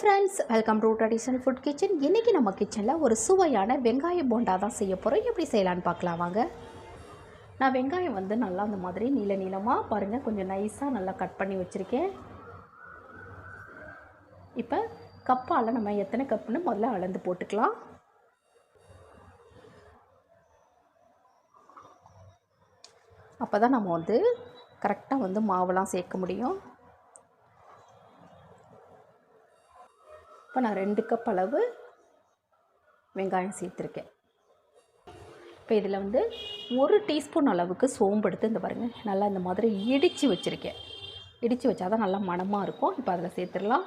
Friends welcome to traditional food kitchen இன்றைக்கி நம்ம கிச்சனில் ஒரு சுவையான வெங்காய போண்டா தான் செய்ய போகிறோம் எப்படி செய்யலான்னு பார்க்கலாம் வாங்க. நான் வெங்காயம் வந்து நல்லா அந்த மாதிரி நீள நீளமாக பாருங்கள் கொஞ்சம் நைஸாக நல்லா கட் பண்ணி வச்சுருக்கேன். இப்போ கப்பால் நம்ம எத்தனை கப்புன்னு முதல்ல அளந்து போட்டுக்கலாம். அப்போ தான் நம்ம வந்து கரெக்டாக வந்து மாவெல்லாம் சேர்க்க முடியும். இப்போ நான் ரெண்டு கப் அளவு வெங்காயம் சேர்த்துருக்கேன். இப்போ இதில் வந்து ஒரு டீஸ்பூன் அளவுக்கு சோம்பு எடுத்து இந்த பாருங்கள் நல்லா இந்த மாதிரி இடித்து வச்சுருக்கேன். இடித்து வச்சா தான் நல்லா மணமாக இருக்கும். இப்போ அதில் சேர்த்துடலாம்.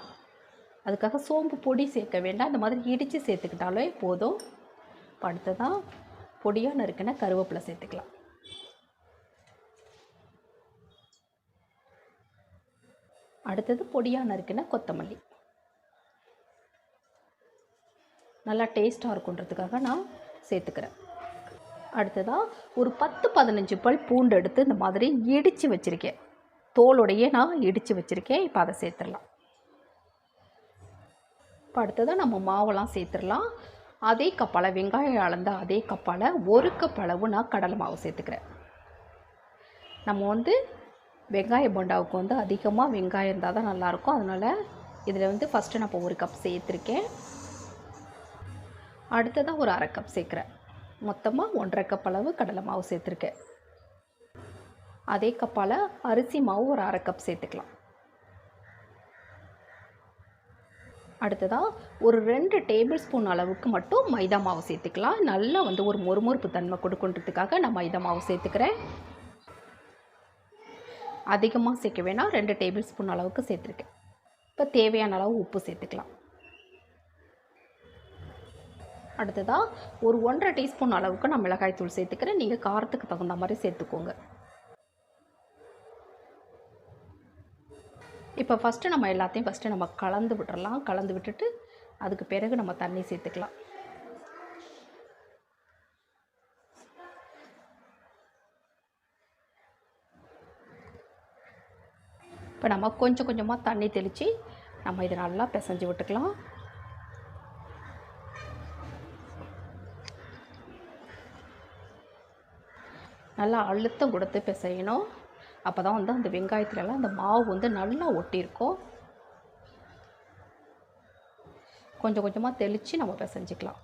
அதுக்காக சோம்பு பொடி சேர்க்க வேண்டாம். இந்த மாதிரி இடித்து சேர்த்துக்கிட்டாலே போதும். இப்போ அடுத்ததான் பொடியாக நறுக்கின கருவேப்பிலை சேர்த்துக்கலாம். அடுத்தது பொடியாக நறுக்கின கொத்தமல்லி. நல்லா டேஸ்ட்டாக இருக்குன்றதுக்காக நான் சேர்த்துக்கிறேன். அடுத்ததாக ஒரு பத்து பதினஞ்சு பல் பூண்டு எடுத்து இந்த மாதிரி இடித்து வச்சுருக்கேன். தோலோடையே நான் இடித்து வச்சுருக்கேன். இப்போ அதை சேர்த்துடலாம். இப்போ அடுத்ததாக நம்ம மாவெல்லாம் சேர்த்துடலாம். அதே கப்பால் வெங்காயம் அளந்த அதே கப்பால் ஒரு கப் அளவு நான் கடலை மாவு சேர்த்துக்கிறேன். நம்ம வந்து வெங்காய போண்டாவுக்கு வந்து அதிகமாக வெங்காயம் இருந்தால் தான் நல்லாயிருக்கும் அதனால் இதில் வந்து ஃபஸ்ட்டு நான் இப்போ ஒரு கப் சேர்த்துருக்கேன். அடுத்ததாக ஒரு அரை கப் சேர்க்குறேன். மொத்தமாக ஒன்றரை கப் அளவு கடலை மாவு சேர்த்துருக்கேன். அதே கப்பால் அரிசி மாவு ஒரு அரை கப் சேர்த்துக்கலாம். அடுத்ததாக ஒரு ரெண்டு டேபிள் ஸ்பூன் அளவுக்கு மட்டும் மைதா மாவு சேர்த்துக்கலாம். நல்லா வந்து ஒரு மொறுமொறுப்பு தன்மை கொடுக்குன்றதுக்காக நான் மைதா மாவு சேர்த்துக்கிறேன். அதிகமாக சேர்க்க வேணாம். ரெண்டு டேபிள் ஸ்பூன் அளவுக்கு சேர்த்துருக்கேன். இப்போ தேவையான அளவு உப்பு சேர்த்துக்கலாம். அடுத்ததாக ஒரு ஒன்றரை டீஸ்பூன் அளவுக்கு நான் மிளகாய் தூள் சேர்த்துக்கிறேன். நீங்கள் காரத்துக்கு தகுந்த மாதிரி சேர்த்துக்கோங்க. இப்போ ஃபஸ்ட்டு நம்ம எல்லாத்தையும் ஃபஸ்ட்டு நம்ம கலந்து விட்டுறலாம். கலந்து விட்டுட்டு அதுக்கு பிறகு நம்ம தண்ணி சேர்த்துக்கலாம். இப்போ நம்ம கொஞ்சம் கொஞ்சமாக தண்ணி தெளித்து நம்ம இதை நல்லா பிசைஞ்சு விட்டுக்கலாம். நல்லா அழுத்தம் கொடுத்து பிசையணும். அப்போ தான் வந்து அந்த வெங்காயத்துலலாம் அந்த மாவு வந்து நல்லா ஒட்டியிருக்கும். கொஞ்சம் கொஞ்சமாக தெளித்து நம்ம பிசைஞ்சிக்கலாம்.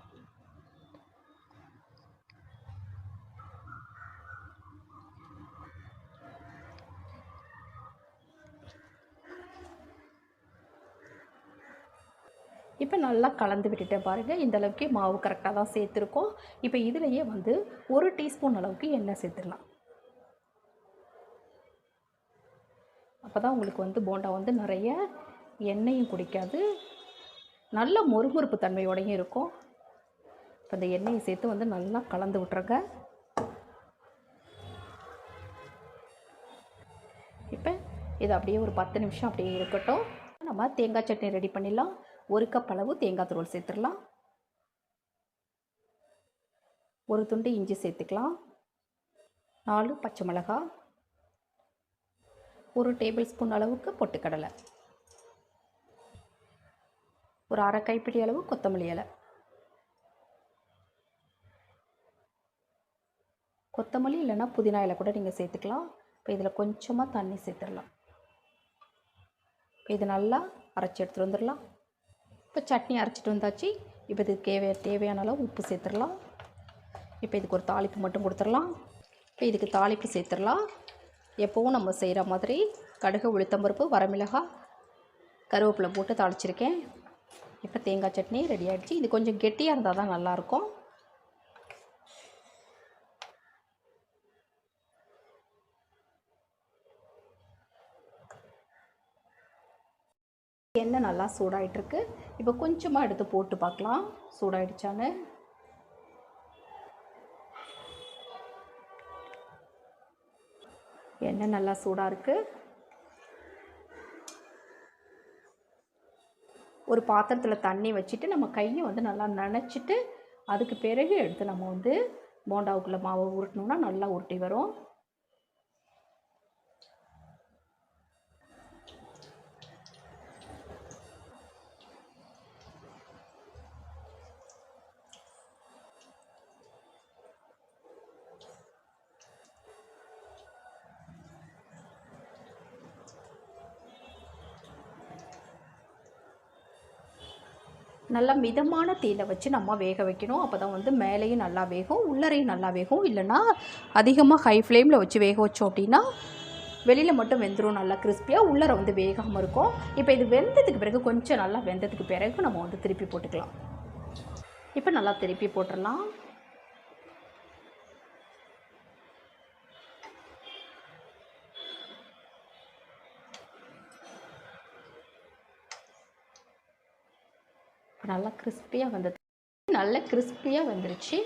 இப்போ நல்லா கலந்து விட்டுட்டேன் பாருங்கள் இந்த அளவுக்கு மாவு கரெக்டாக தான் சேர்த்துருக்கோம். இப்போ இதுலேயே வந்து ஒரு டீஸ்பூன் அளவுக்கு எண்ணெய் சேர்த்துடலாம். அப்போ தான் உங்களுக்கு வந்து போண்டா வந்து நிறைய எண்ணெயும் குடிக்காது. நல்ல மொறுமொறுப்பு தன்மையோடையும் இருக்கும். இப்போ இந்த எண்ணெயை சேர்த்து வந்து நல்லா கலந்து விட்ருங்க இப்போ இது அப்படியே ஒரு பத்து நிமிஷம் அப்படியே இருக்கட்டும். நம்ம தேங்காய் சட்னி ரெடி பண்ணிடலாம். ஒரு கப் அளவு தேங்காய் துருவல் சேர்த்துடலாம். ஒரு துண்டு இஞ்சி சேர்த்துக்கலாம். நாலு பச்சை மிளகாய் ஒரு டேபிள் ஸ்பூன் அளவுக்கு பொட்டுக்கடலை. ஒரு அரை கைப்பிடி அளவு கொத்தமல்லி இலை. கொத்தமல்லி இல்லைன்னா புதினா இலை கூட நீங்கள் சேர்த்துக்கலாம். இப்போ இதில் கொஞ்சமாக தண்ணி சேர்த்துடலாம். இப்போ இது நல்லா அரைச்சி எடுத்துகிட்டு வந்துடலாம். இப்போ சட்னி அரைச்சிட்டு வந்தாச்சு. இப்போ இதுக்கு தேவை தேவையான அளவு உப்பு சேர்த்துடலாம். இப்போ இதுக்கு ஒரு தாளிப்பு மட்டும் கொடுத்துடலாம். இப்போ இதுக்கு தாளிப்பு சேர்த்துடலாம். எப்போவும் நம்ம செய்கிற மாதிரி கடுகு உளுத்தம்பருப்பு வரமிளகாய் கருவேப்பிலை போட்டு தாளிச்சிருக்கேன். இப்போ தேங்காய் சட்னி ரெடி ஆகிடுச்சு இது கொஞ்சம் கெட்டியாக இருந்தால் தான் நல்லாயிருக்கும். எண்ணெய் நல்லா சூடாயிட்ருக்கு இப்போ கொஞ்சமாக எடுத்து போட்டு பார்க்கலாம். சூடாயிடுச்சான்னு. எண்ணெய் நல்லா சூடாக இருக்குது ஒரு பாத்திரத்தில் தண்ணி வச்சுட்டு நம்ம கையை வந்து நல்லா நனைச்சிட்டு அதுக்கு பிறகு எடுத்து நம்ம வந்து போண்டாவுக்குள்ளே மாவை உருட்டினோம்னா நல்லா உருட்டி வரும். நல்லா மிதமான தீயில் வச்சு நம்ம வேக வைக்கணும். அப்போ தான் வந்து மேலேயும் நல்லா வேகும் உள்ளரையும் நல்லா வேகும். இல்லைன்னா அதிகமாக ஹை ஃப்ளேமில் வச்சு வேக வச்சோம் அப்படின்னா வெளியில் மட்டும் வெந்துடும் நல்லா கிறிஸ்பியாக உள்ளர வந்து வேகாமல் இருக்கும். இப்போ இது வெந்ததுக்கு பிறகு கொஞ்சம் நல்லா வெந்ததுக்கு பிறகு நம்ம வந்து திருப்பி போட்டுக்கலாம். இப்போ நல்லா திருப்பி போட்டுடலாம். நல்லா கிறிஸ்பியாக வந்தது. நல்ல கிறிஸ்பியாக வந்துருச்சு.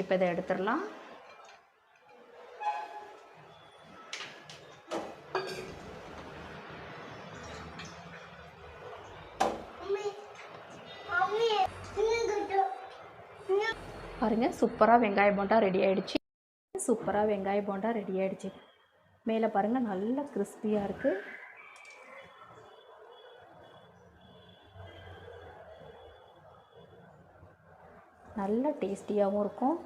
இப்போ இதை எடுத்துடலாம். பாருங்கள் சூப்பராக வெங்காய போண்டா ரெடி ஆயிடுச்சு. சூப்பராக வெங்காய போண்டா ரெடி ஆயிடுச்சு. மேலே பாருங்கள் நல்லா கிறிஸ்பியாக இருக்குது நல்ல டேஸ்டியாகவும் இருக்கும்.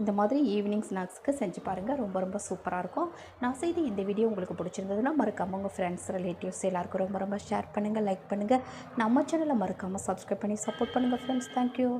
இந்த மாதிரி ஈவினிங் ஸ்நாக்ஸ்க்கு செஞ்சு பாருங்கள் ரொம்ப ரொம்ப சூப்பராக இருக்கும். நான் செய்த இந்த வீடியோ உங்களுக்கு பிடிச்சிருந்ததுன்னா மறக்காமல் உங்கள் ஃப்ரெண்ட்ஸ் ரிலேட்டிவ்ஸ் எல்லாருக்கும் ரொம்ப ரொம்ப ஷேர் பண்ணுங்கள் லைக் பண்ணுங்கள் நம்ம சேனலை மறக்காமல் சப்ஸ்கிரைப் பண்ணி சப்போர்ட் பண்ணுங்கள் ஃப்ரெண்ட்ஸ் தேங்க்யூ